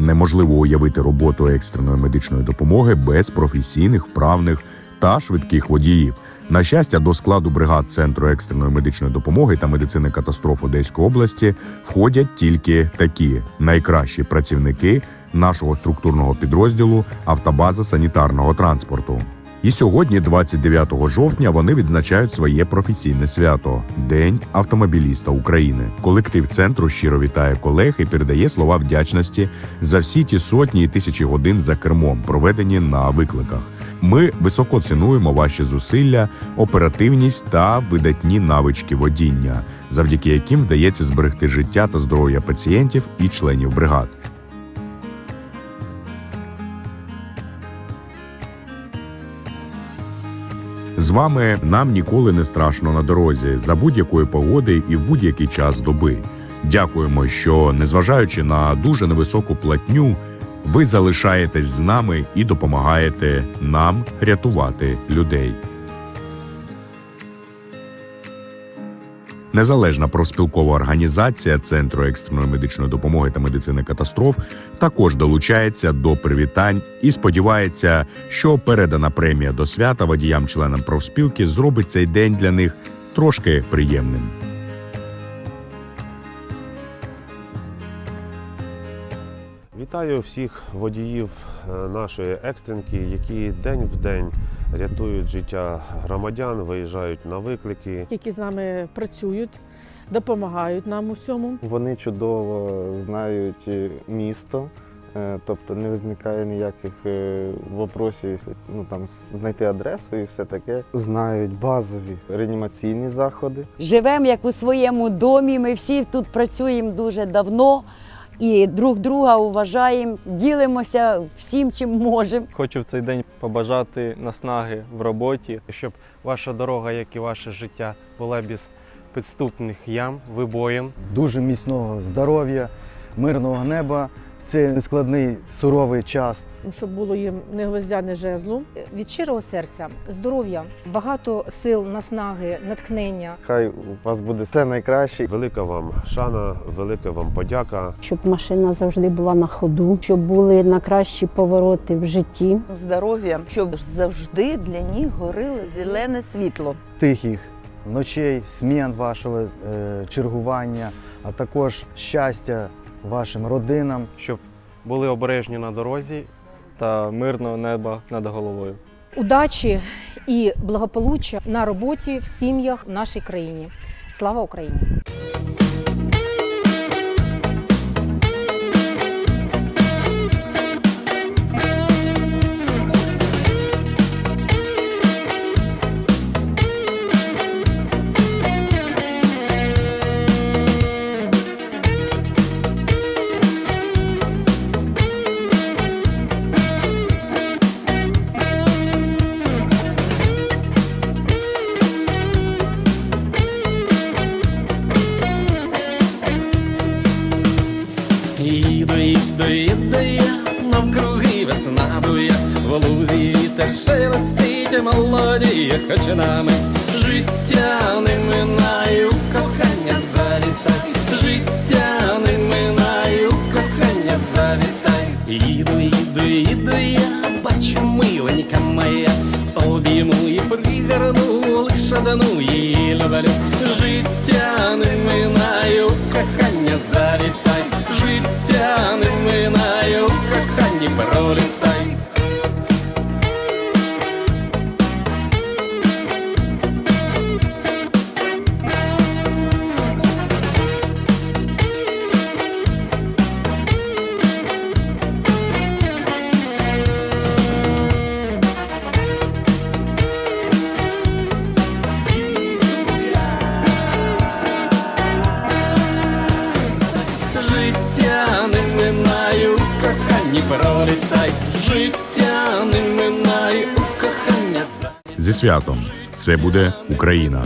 Неможливо уявити роботу екстреної медичної допомоги без професійних, вправних та швидких водіїв. На щастя, до складу бригад Центру екстреної медичної допомоги та медицини катастроф Одеської області входять тільки такі найкращі працівники нашого структурного підрозділу Автобаза санітарного транспорту. І сьогодні, 29 жовтня, вони відзначають своє професійне свято День автомобіліста України. Колектив центру щиро вітає колег і передає слова вдячності за всі ті сотні і тисячі годин за кермом, проведені на викликах. Ми високо цінуємо ваші зусилля, оперативність та видатні навички водіння, завдяки яким вдається зберегти життя та здоров'я пацієнтів і членів бригад. З вами нам ніколи не страшно на дорозі за будь-якої погоди і в будь-який час доби. Дякуємо, що незважаючи на дуже невисоку платню, ви залишаєтесь з нами і допомагаєте нам рятувати людей. Незалежна профспілкова організація Центру екстреної медичної допомоги та медицини катастроф також долучається до привітань і сподівається, що передана премія до свята водіям-членам профспілки зробить цей день для них трошки приємним. Вітаю всіх водіїв е, нашої екстренки, які день в день рятують життя громадян, виїжджають на виклики. які з нами працюють, допомагають нам у всьому. Вони чудово знають е, місто, е, тобто не виникає ніяких вопросів, ну, там, знайти адресу і все таке. Знають базові реанімаційні заходи. Живемо як у своєму домі. Ми всі тут працюємо дуже давно і друг друга уважаємо, ділимося всім, чим можемо. Хочу в цей день побажати наснаги в роботі, щоб ваша дорога, як і ваше життя, була без підступних ям, вибоєм. дуже міцного здоров'я, мирного неба в цей нескладний суровий час. Щоб було їм не гвоздя, не жезлу. від щирого серця, здоров'я, багато сил, наснаги, натхнення. Хай у вас буде все найкраще. Велика вам шана, велика вам подяка. щоб машина завжди була на ходу, щоб були на кращі повороти в житті. здоров'я, щоб завжди для них горило зелене світло. Тихих ночей, змін вашого е, чергування, а також щастя вашим родинам. щоб були обережні на дорозі та мирного неба над головою. Удачі і благополуччя на роботі, в сім'ях, в нашій країні. Слава Україні! Я, навкруги весна дує, в лузі вітер шелестить, молодіє качанами. Життя не минаю, кохання завітай, життя не минаю, кохання завітай. Їду, їду, їду я, бачу миленька моя, обійму і пригорну, лише одну її люблю. Життя пролітай, життя не минаю, кохання за. Зі святом все буде Україна!